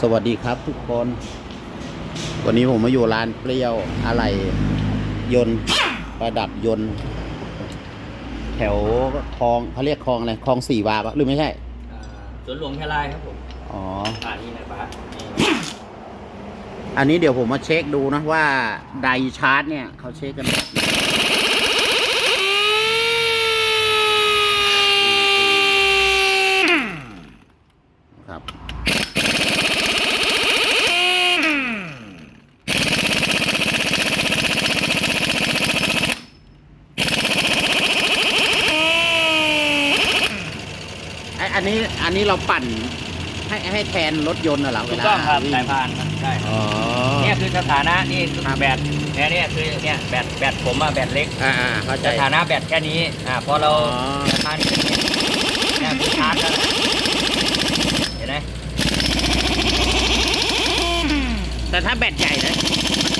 สวัสดีครับทุกคน วันนี้ผมมาอยู่ร้านเปรี้ยวอะไรยนต์ประดับยนต์ แถวคลองเขาเรียกคลองอะไรคลองสี่วาปะหรือไม่ใช่อ่าสวนหลวงแคลายครับผมอ๋อ อ่านี่นะบ้าสนี่อันนี้เดี๋ยวผมมาเช็คดูนะว่าไดชาร์จเนี่ยเขาเช็คกันแบบไหน นนี้อันนี้เราปั่นให้ให้แทนรถยนต์น่ะเหรอถูเวกลาต้องครับวิ่งสายพานครับใช่ครับอ๋อ เนี่ยคือสถานะนี่คือครับ แบตเนี่ยเนี่ยคือเนี่ยแบตแบตผมอะแบตเล็ก อ่าอ่าเข้าใจสถานะแบตแค่นี้อ่าพอเรา อ๋อสถานะขึ้นเนี่ยเนี่ยคือชาร์จแล้วนะเห็นไหมแต่ถ้าแบตใหญ่นะ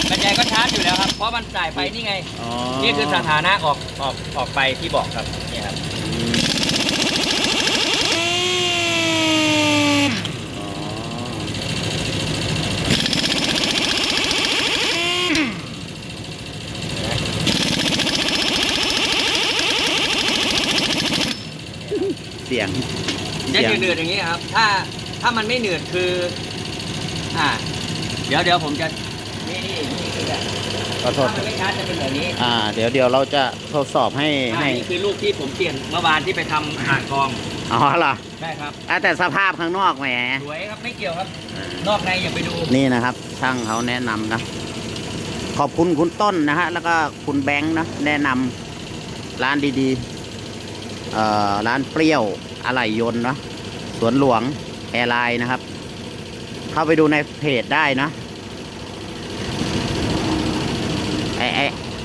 แบตใหญ่ก็ชาร์จอยู่แล้วครับ เพราะมันจ่ายไฟนี่ไง อ๋อนี่คือสถานะออกออกออกไปที่บอกครับนี่ครับ อืมอ๋อเสียง จะ เสียง หนืดๆอย่างนี้ ครับ ถ้าถ้ามันไม่หนืดคือ อ่า เดี๋ยวเดี๋ยวผมจะ นี่นี่นี่คือแบบขอโทถ้าษมันไม่ชาร์จจะเป็นแบบนี้อ่า เดี๋ยวเดี๋ยวเราจะทดสอบให้อ่าให้นี่คือลูกที่ผมเปลี่ยนเมื่อวานที่ไปทำอ่างกองอ๋อเหรอได้ครับ อะแต่สภาพข้างนอกแหม สวยครับไม่เกี่ยวครับ นอกในอย่าไปดูนี่นะครับช่างเขาแนะนำนะ ขอบคุณคุณต้นนะฮะ แล้วก็คุณแบงค์นะ แนะนำร้านดีๆเอ่อร้านเปรี้ยวอะไหล่ยนต์เนาะ สวนหลวงแอร์ไลน์นะครับ เข้าไปดูในเพจได้นะไอไอ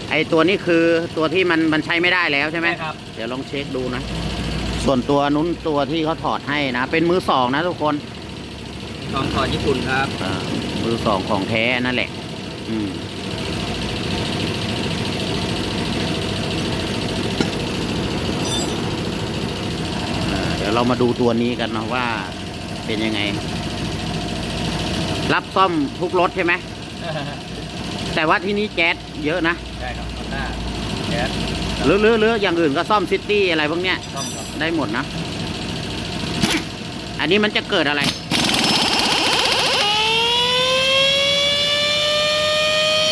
ไอตัวนี้คือตัวที่มันมันใช้ไม่ได้แล้วใช่ไหมครับ เดี๋ยวลองเช็คดูนะ ส่วนตัวนุ้นตัวที่เขาถอดให้นะ เป็นมือสองนะทุกคนกองถอดญี่ปุ่นครับ อ่ามือสองของแท้นั่นแหละ อืมอ่าเดี๋ ยวเรามาดูตัวนี้กันนะว่าเป็นยังไง รับซ่อมทุกรถใช่ไหม แต่ว่าที่นี้แก๊สเยอะนะได้ครับข้างหน้าแก๊สหรือหรือหรืออย่างอื่นก็ซ่อมซิตี้อะไรพวกเนี้ยซ่อมครับได้หมดนะ อันนี้มันจะเกิดอะไร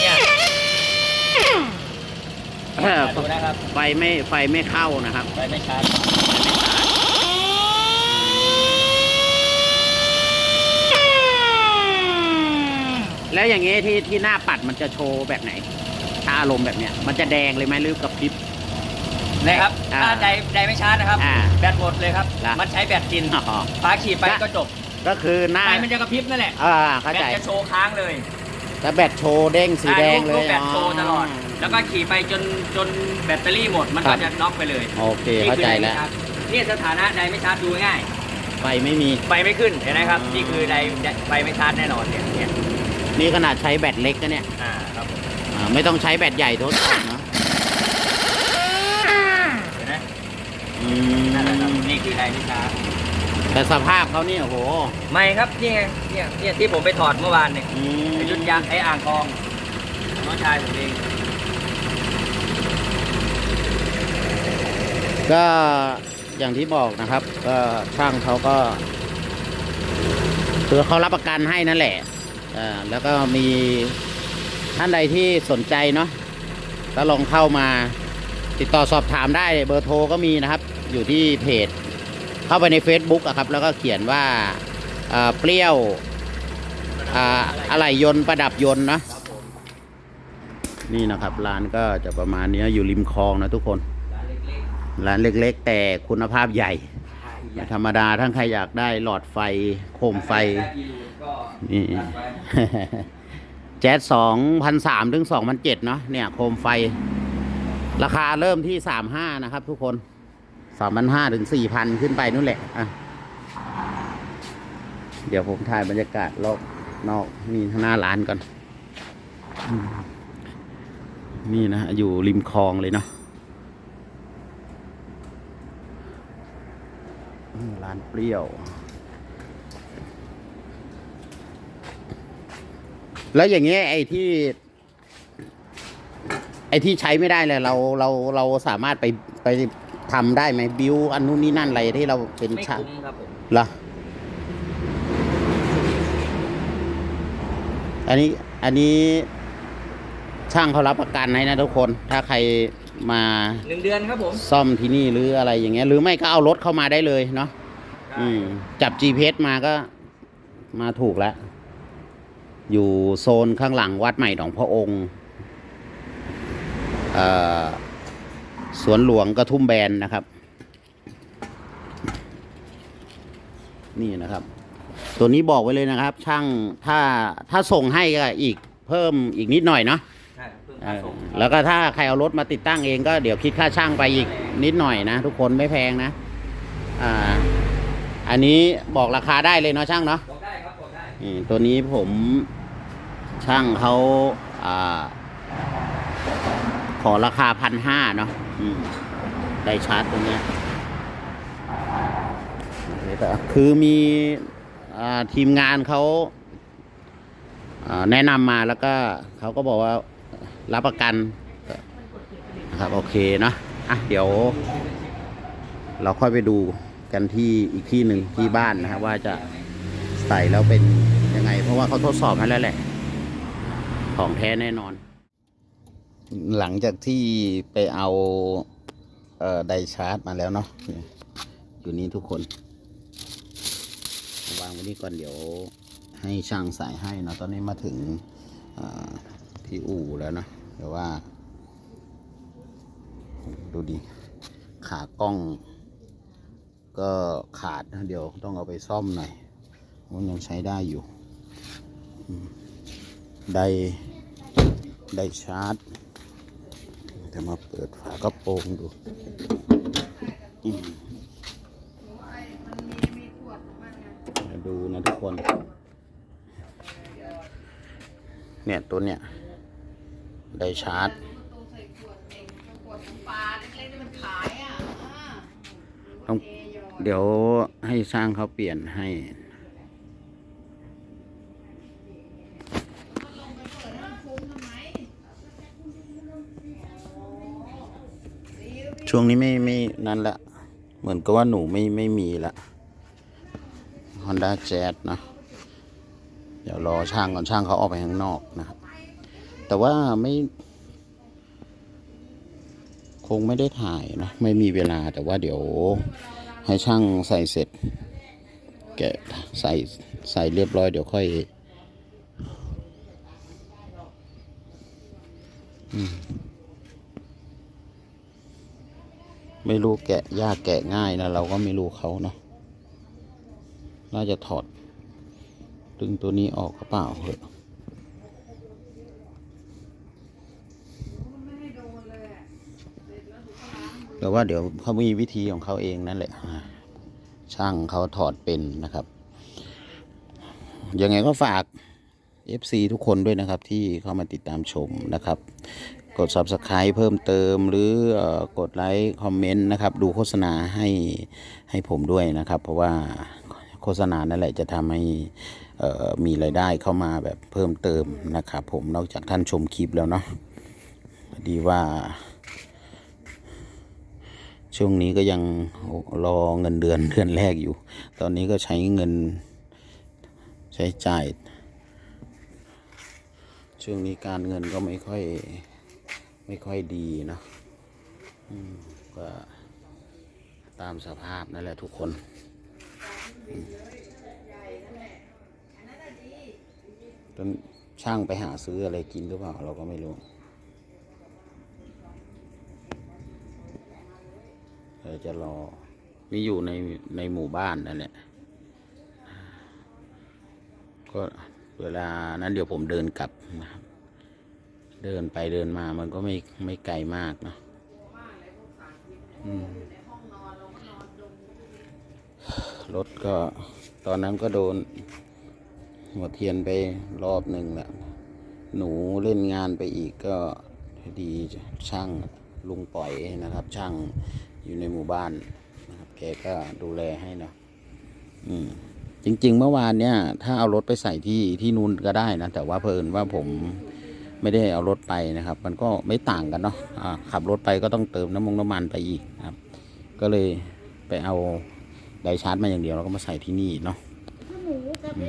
เนี่ยเออดูนะครับไฟไม่ไฟไม่เข้านะครับไฟไม่ชาร์จ แล้วอย่างงี้ที่ที่หน้าปัดมันจะโชว์แบบไหน ถ้าอารมณ์แบบเนี้ยมันจะแดงเลยไหมหรือกระพริบ นะครับอ่า ถ้าใจใจไม่ชาร์จนะครับ อ่าแบตหมดเลยครับล่ะมันใช้แบตกินอ๋อฟ้าขี่ไปก็จบก็คือหน้าไฟมันจะกระพริบนั่นแหละอ่าเข้าแบใจตจะโชว์ค้างเลยแล้วแบตโชว์เด้งสีแดงเลอ่ารูยปแบตโชว์ตลอด แล้วก็ขี่ไปจนจนแบตเตอรี่หมดมันครัก็บจะน็อกไปเลยโอเคเข้าใจแล้วนี่สถานะใดไม่ชาร์จดูง่ายไฟไม่มี ไฟไม่ขึ้นเห็นไหมครับอ่านี่นี่คือใดไฟไม่ชาร์จแน่นอนเนี่ยเนี่ย นี่ขนาดใช้แบตเล็กนะเนี่ยอ่าครับผมอ่าไม่ต้องใช้แบตใหญ่ทดสอบเนอะเห็นไหมอืนั่นแหละครับมนี่คือใดไม่ชาร์จแต่สภาพเขาเนี่ยโอ้โหไม่ครับนี่ไงเนี่ยเนี่ยที่ผมไปถอดเมื่อวานเนี่ยอืมไอ้ยุดยางไอ้อ่างทองน้องชายผมเองก็อย่างที่บอกนะครับ ก็ช่างเขาก็คือเขารับประกันให้นั่นแหละอ่า แล้วก็มีท่านใดที่สนใจเนาะก็ลองเข้ามาติดต่อสอบถามได้เบอร์โทรก็มีนะครับ อยู่ที่เพจ เข้าไปใน Facebook อะครับ แล้วก็เขียนว่าเปรี้ยวอะไรยนต์ประดับยนต์นะนี่นะครับร้านก็จะประมาณนี้อยู่ริมคลองนะทุกคน ร้านเล็กๆแต่คุณภาพใหญ่ ไม่ธรรมดาทั้งใครอยากได้หลอดไฟโคมไฟ นี่ แจ๊สสองพันสามถึงสองพันเจ็ดเนาะเนี่ย โคมไฟ ราคาเริ่มที่สามห้านะครับทุกคนสามพันห้าถึงสี่พันขึ้นไปนู่นแหละอะเดี๋ยวผมถ่ายบรรยากาศรอบนอกนี่ข้างหน้าร้านก่อน นี่นะ อยู่ริมคลองเลยเนาะอืมร้านเปรี้ยว แล้วอย่างเงี้ยไอ้ที่ ไอ้ที่ใช้ไม่ได้เลยเราเราเราสามารถไปไปทำได้ไหมบิวอันนู้นนี่นั่นอะไรที่เราเป็นไม่ช่างคุ้มครับผม เหรออันนี้อันนี้ช่างเขารับประกันให้นะทุกคน ถ้าใครมาหนึ่งเดือนครับผม ซ่อมที่นี่หรืออะไรอย่างเงี้ยหรือไม่ก็เอารถเข้ามาได้เลยเนาะ อืมจับ GPS มาก็มาถูกแล้ว อยู่โซนข้างหลังวัดใหม่หนองพระองค์เอ่อสวนหลวงกระทุ่มแบนนะครับ นี่นะครับ ตัวนี้บอกไว้เลยนะครับ ช่างถ้าถ้าส่งให้ก็อีกเพิ่มอีกนิดหน่อยเนาะใช่ครับเพิ่มเอค่าอส่งแล้วก็ถ้าใครเอารถมาติดตั้งเองก็เดี๋ยวคิดค่าช่างไปอีกนิดหน่อยนะ ทุกคนไม่แพงนะ อ่า อันนี้บอกราคาได้เลยเนาะช่างเนาะบอกได้ครับบอกได้นี่ตัวนี้ผมช่างเขาอ่า ขอราคาพันห้าเนาะอืมได้ชาร์จตัวเนี้ยคือมีอ่าทีมงานเขาอ่าแนะนำมาแล้วก็เขาก็บอกว่ารับประกันนะครับโอเคเนาะอะเดี๋ยว เราค่อยไปดู กันที่อีกที่หนึ่งที่บ้านนะครับว่าจะใส่แล้วเป็นยังไง เพราะว่าเขาทดสอบให้แล้วแหละ ของแท้แน่นอน หลังจากที่ไปเอาเอ่อไดชาร์จมาแล้วเนาะอยู่นี่ทุกคน วางไว้นี่ก่อนเดี๋ยวให้ช่างใส่ให้เนาะตอนนี้มาถึงอ่าที่อู่แล้วเนาะเดี๋ยวว่า ดูดิขากล้อง ก็ขาดนะเดี๋ยวต้องเอาไปซ่อมหน่อยมันยังใช้ได้อยู่ได้ได้ชาร์จจะมาเปิดฝากระโปรงดูมาดูนะทุกคน เนี่ยตัวเนี่ยได้ชาร์จต้อง เดี๋ยวให้สร้างเขาเปลี่ยนให้ ช่วงนี้ไม่ไม่นั่นละ เหมือนกับว่าหนูไม่ไม่มีละ Honda Jazz นะ เดี๋ยวรอช่างก่อนช่างเขาออกไปข้างนอกนะครับ แต่ว่าไม่คงไม่ได้ถ่ายนะ ไม่มีเวลาแต่ว่าเดี๋ยว ให้ช่างใส่เสร็จ แกะใส่ใส่เรียบร้อยเดี๋ยวค่อยไม่รู้แกะยากแกะง่ายนะ เราก็ไม่รู้เขาเนาะน่าจะถอด ดึงตัวนี้ออกกระเปล่าเหอะ ไม่ให้โดนเลยอะเสร็จแล้วถูกก็ล้างมือ แต่ว่าเดี๋ยวเขามีวิธีของเขาเองนั่นแหละ ช่างเขาถอดเป็นนะครับ ยังไงก็ฝาก FC ทุกคนด้วยนะครับที่เข้ามาติดตามชมนะครับ กด Subscribe เพิ่มเติมหรือกดไลค์คอมเมนต์นะครับ ดูโฆษณาให้ให้ผมด้วยนะครับ เพราะว่าโฆษณานั่นแหละจะทำให้มีรายได้เข้ามาแบบเพิ่มเติมนะครับ ผมนอกจากท่านชมคลิปแล้วเนาะดีว่า ช่วงนี้ก็ยังรอเงินเดือนเดือนแรกอยู่ ตอนนี้ก็ใช้เงินใช้จ่าย ช่วงนี้การเงินก็ไม่ค่อยไม่ค่อยดีนะก็ตามสภาพนั่นแหละทุกคนจนช่างไปหาซื้ออะไรกินหรือเปล่าเราก็ไม่รู้ เดี๋ยวจะรอ นี่อยู่ในในหมู่บ้านนั่นแหละก็เวลานั้นเดี๋ยวผมเดินกลับนะครับ เดินไปเดินมามันก็ไม่ไม่ไกลมากเนะรถก็ตอนนั้นก็โดน หัวเทียนไปรอบหนึ่งแหละ หนูเล่นงานไปอีกก็ดีช่างลุงปล่อยนะครับ ช่าง อยู่ในหมู่บ้านนะครับแกก็ดูแลให้เนาะอืมจริง ๆ เมื่อวานเนี่ย ถ้าเอารถไปใส่ที่ที่นู่นก็ได้นะ แต่ว่าเพอิญว่าผมไม่ได้เอารถไปนะครับ มันก็ไม่ต่างกันเนาะอ่าขับรถไปก็ต้องเติมน้ำมันน้ำมันไปอีกนะครับ ก็เลยไปเอาไดชาร์จมาอย่างเดียวแล้วก็มาใส่ที่นี่เนาะถ้าหนูจะไป